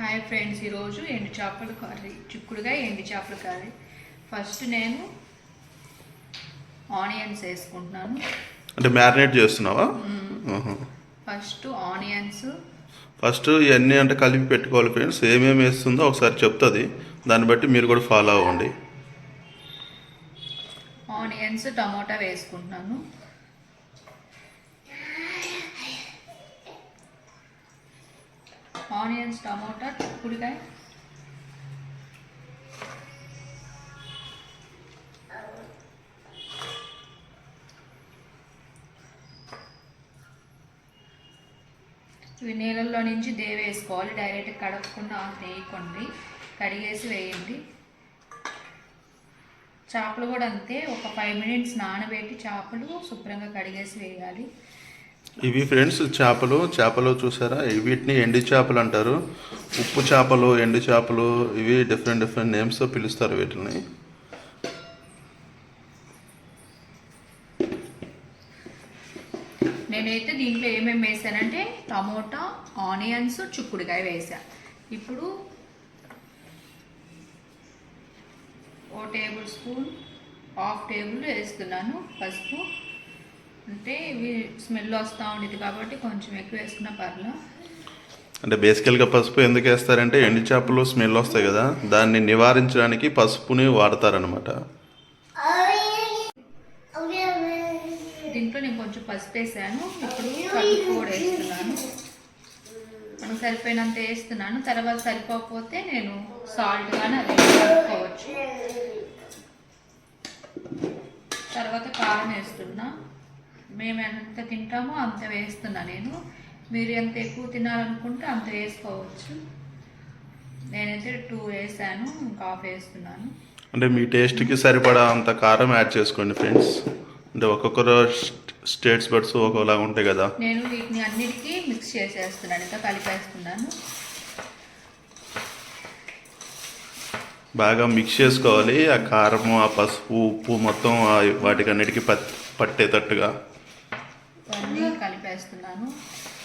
Hi friends ఈరోజు ఎండు చేపల కర్రీ చిక్కుడుగా ఎండు చేపల కర్రీ. ఫస్ట్ నేను ఆనియన్స్ వేసుకుంటున్నాను. అంటే మ్యారినేట్ చేస్తున్నావా. ఫస్ట్ ఆనియన్స్ ఫస్ట్ ఇవన్నీ అంటే కలిపి పెట్టుకోవాలి ఫ్రెండ్స్ ఏమేమి వేస్తుందో ఒకసారి చెప్తుంది. దాన్ని బట్టి మీరు కూడా ఫాలో అవ్వండి. ఆనియన్స్ టమోటా వేసుకుంటున్నాను. ఆనియన్స్ టమోటా చిక్కుడుకాయ. ఇవి నీళ్ళల్లో నుంచి దేవేసుకోవాలి. డైరెక్ట్ కడగకుండా వేయకండి కడిగేసి వేయండి. చేపలు కూడా అంతే. ఒక ఫైవ్ మినిట్స్ నానబెట్టి చేపలు శుభ్రంగా కడిగేసి వేయాలి. ఇవి ఫ్రెండ్స్ చేపలు. చేపలు చూసారా? వీటిని ఎండు చేపలు అంటారు. ఉప్పు చేపలు ఎండు చేపలు ఇవి డిఫరెంట్ డిఫరెంట్ నేమ్స్తో పిలుస్తారు వీటిని. నేనైతే దీంట్లో ఏమేమి వేసానంటే టమోటా ఆనియన్స్ చిక్కుడుకాయ వేసా ఇప్పుడు ఓ టేబుల్ స్పూన్ హాఫ్ టేబుల్ వేస్తున్నాను పసుపు. అంటే ఇవి స్మెల్ వస్తూ ఉండేది కాబట్టి కొంచెం ఎక్కువ వేసుకున్న పర్లా. అంటే బేసికల్గా పసుపు ఎందుకు వేస్తారంటే ఎండు చేపలు స్మెల్ వస్తాయి కదా దాన్ని నివారించడానికి పసుపుని వాడతారనమాట దీంట్లో నేను కొంచెం పసుపు వేసాను ఇప్పుడు కలుపు కూడా వేస్తున్నాను. మనకు సరిపోయినంత వేస్తున్నాను తర్వాత సరిపోకపోతే నేను సాల్ట్ కానీ అది కలుపుకోవచ్చు. తర్వాత కారం వేస్తున్నా. మేము ఎంత తింటామో అంత వేస్తున్నా నేను. మీరు ఎంత ఎక్కువ తినాలనుకుంటే అంత వేసుకోవచ్చు. నేనైతే టూ వేసాను ఇంకా హాఫ్ వేస్తున్నాను. అంటే మీ టేస్ట్కి సరిపడా అంత కారం యాడ్ చేసుకోండి ఫ్రెండ్స్ అంటే ఒక్కొక్కరు స్టేట్స్ బట్స్ ఒక్కోలాగా ఉంటాయి కదా. నేను వీటిని అన్నిటికీ మిక్స్ చేసేస్తున్నాను ఇంకా కలిపేస్తున్నాను. బాగా మిక్స్ చేసుకోవాలి. ఆ కారము ఆ పసుపు ఉప్పు మొత్తం వాటికి అన్నిటికీ పట్ పట్టేటట్టుగా. వేస్తున్నాను.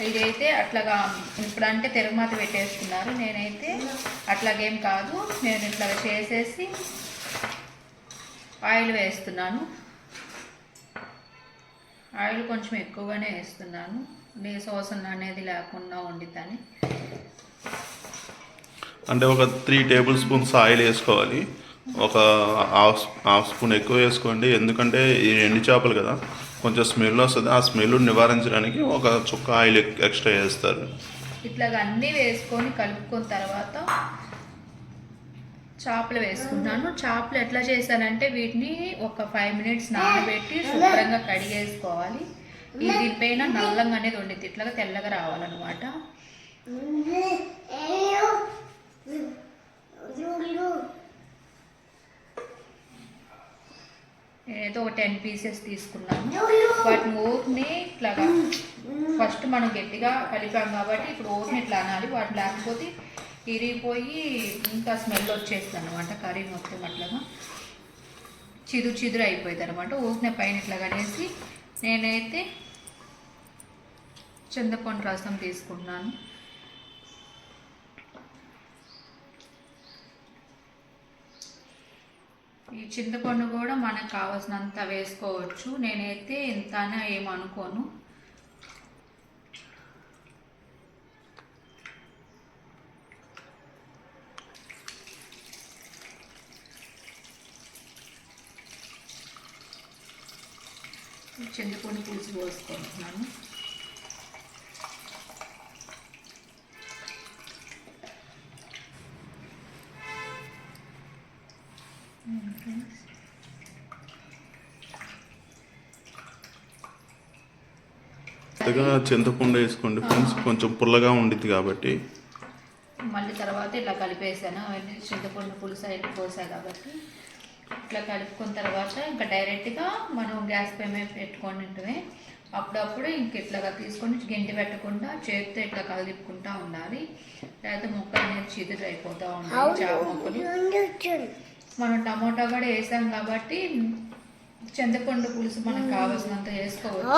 ఇదైతే అట్లాగా ఇప్పుడంటే తిరుమత పెట్టేస్తున్నారు. నేనైతే అట్లాగేం కాదు. నేను ఇట్లా చేసేసి ఆయిల్ వేస్తున్నాను. ఆయిల్ కొంచెం ఎక్కువగానే వేస్తున్నాను. నీసోసన అనేది లేకుండా వండితని. అంటే ఒక త్రీ టేబుల్ స్పూన్స్ ఆయిల్ వేసుకోవాలి. ఒక హాఫ్ హాఫ్ స్పూన్ ఎక్కువ వేసుకోండి. ఎందుకంటే ఈ ఎండు చేపలు కదా. కొంచెం స్మెల్ వస్తుంది ఆ స్మెల్ నివారించడానికి ఒక చుక్క ఆయిల్ ఎక్- ఎక్స్ట్రా వేస్తారు ఇట్లాగ అన్నీ వేసుకొని కలుపుకున్న తర్వాత చేపలు వేసుకున్నాను చేపలు ఎట్లా చేశానంటే వీటిని ఒక ఫైవ్ మినిట్స్ నానబెట్టి శుభ్రంగా కడిగేసుకోవాలి ఈ దీనిపైన నల్లంగా అనేది ఉండిద్ది ఇట్లాగా తెల్లగా రావాలన్నమాట నేనైతే ఒక టెన్ పీసెస్ తీసుకున్నాను వాటిని ఓట్ని ఇట్లాగా ఫస్ట్ మనం గట్టిగా కలిపాం కాబట్టి ఇప్పుడు ఓట్ని ఇట్లా అనాలి. వాటి లేకపోతే ఇరిగిపోయి ఇంకా స్మెల్ వచ్చేస్తుంది అనమాట కర్రీ మొత్తం అట్లాగా. చిదురు చిదురు అయిపోయింది అనమాట ఓట్ని పైన ఇట్లా కనేసి నేనైతే చింతపండు రసం తీసుకుంటున్నాను ఈ చింతపండు కూడా మనకు కావాల్సినంత వేసుకోవచ్చు. నేనైతే ఇంతనే ఏమనుకోను చింతపండు పులుసు పోసుకుంటున్నాను. కొద్దిగా చింతపండు వేసుకోండి ఫ్రెండ్స్. కొంచెం పుల్లగా ఉండిద్ది కాబట్టి. మళ్ళీ తర్వాత ఇట్లా కలిపేసాను. అవన్నీ చింతపండు పులుసు అయితే పోసా కాబట్టి ఇట్లా కలుపుకున్న తర్వాత ఇంకా డైరెక్ట్గా మనం గ్యాస్ పై మీద పెట్టుకొని ఉంటే అప్పుడప్పుడు ఇంక ఇట్లాగా తీసుకొని గెంటి పెట్టకుండా చేతితో ఇట్లా కలుపుకుంటా ఉండాలి. లేకపోతే ముక్క అనేది చిదురు అయిపోతూ ఉండాలి చాప ముక్కలు. మనం టమోటా కూడా వేసాం కాబట్టి చింతపండు పులుసు మనకు కావాల్సినంత వేసుకోవచ్చు.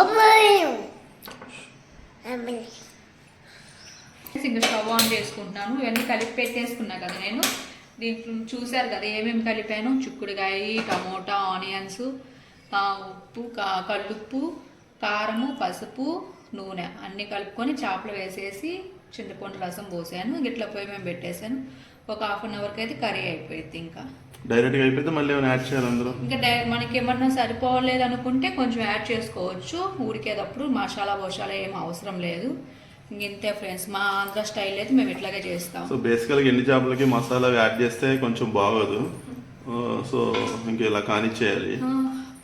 ఇంకా స్టవ్ ఆన్ చేసుకుంటున్నాను. ఇవన్నీ కలిపి పెట్టేసుకున్నా కదా నేను. దీంట్లో చూశారు కదా ఏమేమి కలిపాను? చిక్కుడుకాయ టమోటా ఆనియన్స్ ఉప్పు కా- కారము పసుపు నూనె అన్నీ కలుపుకొని చేపలు వేసేసి చింతపండు రసం పోసాను. ఇట్లా పోయి మేము పెట్టేశాను ఒక హాఫ్ అన్ అవర్కి అయితే కర్రీ అయిపోయింది ఇంకా. డైరెక్ట్గా అయిపోతే మళ్ళీ ఏమైనా యాడ్ చేయాలి అందులో? ఇంకా డై మనకి ఏమన్నా సరిపోలేదు అనుకుంటే కొంచెం యాడ్ చేసుకోవచ్చు. ఉడికేటప్పుడు మసాలా బోషాలా ఏం అవసరం లేదు. ఇంక ఇంతే ఫ్రెండ్స్ మా ఆంధ్ర స్టైల్ అయితే మేము ఇట్లాగే చేస్తాం. సో బేసికల్గా ఎండి చేపలకి మసాలా యాడ్ చేస్తే కొంచెం బాగోదు. సో ఇంక ఇలా కానిచ్చేయాలి.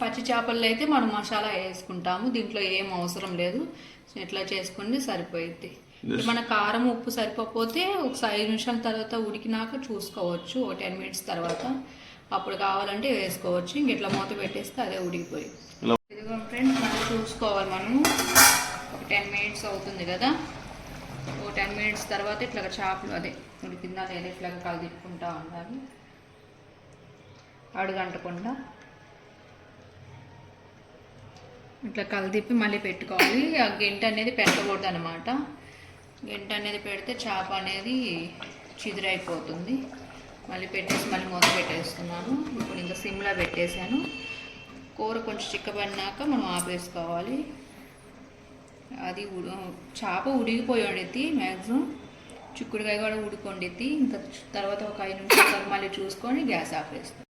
పచ్చి చేపల్లో అయితే మనం మసాలా వేసుకుంటాము. దీంట్లో ఏం అవసరం లేదు. ఇట్లా చేసుకుంటే సరిపోయిద్ది. మన కారం ఉప్పు సరిపోతే ఒక ఐదు నిమిషాల తర్వాత ఉడికినాక చూసుకోవచ్చు. ఒక టెన్ మినిట్స్ తర్వాత అప్పుడు కావాలంటే వేసుకోవచ్చు. ఇంక ఇట్లా మూత పెట్టేస్తే అదే ఉడికిపోయి. ఇదిగో ఫ్రెండ్స్ మనం చూసుకోవాలి మనము. ఒక టెన్ మినిట్స్ అవుతుంది కదా. ఒక టెన్ మినిట్స్ తర్వాత ఇట్లా చేపలు అదే ఉడికిందా లేదా ఇట్లా కలిదిప్పుకుంటా ఉండాలి. అడుగంటకుండా. ఇట్లా కలిదిప్పి మళ్ళీ పెట్టుకోవాలి. ఆ గెంట అనేది పెట్టకూడదు అనమాట గెంట అనేది పెడితే చేప అనేది చిదురైపోతుంది. మళ్ళీ పెట్టేసి మళ్ళీ మూత పెట్టేస్తున్నాను. ఇప్పుడు ఇంకా సిమ్లా పెట్టేశాను. కూర కొంచెం చిక్కబడినాక మనం ఆపేసుకోవాలి. అది చేప ఉడిగిపోయి వండిద్ది మ్యాక్సిమం చిక్కుడుకాయ కూడా ఉడికొండిద్ది. ఇంకా తర్వాత ఒక ఐదు నిమిషాలు మళ్ళీ చూసుకొని గ్యాస్ ఆపేస్తాం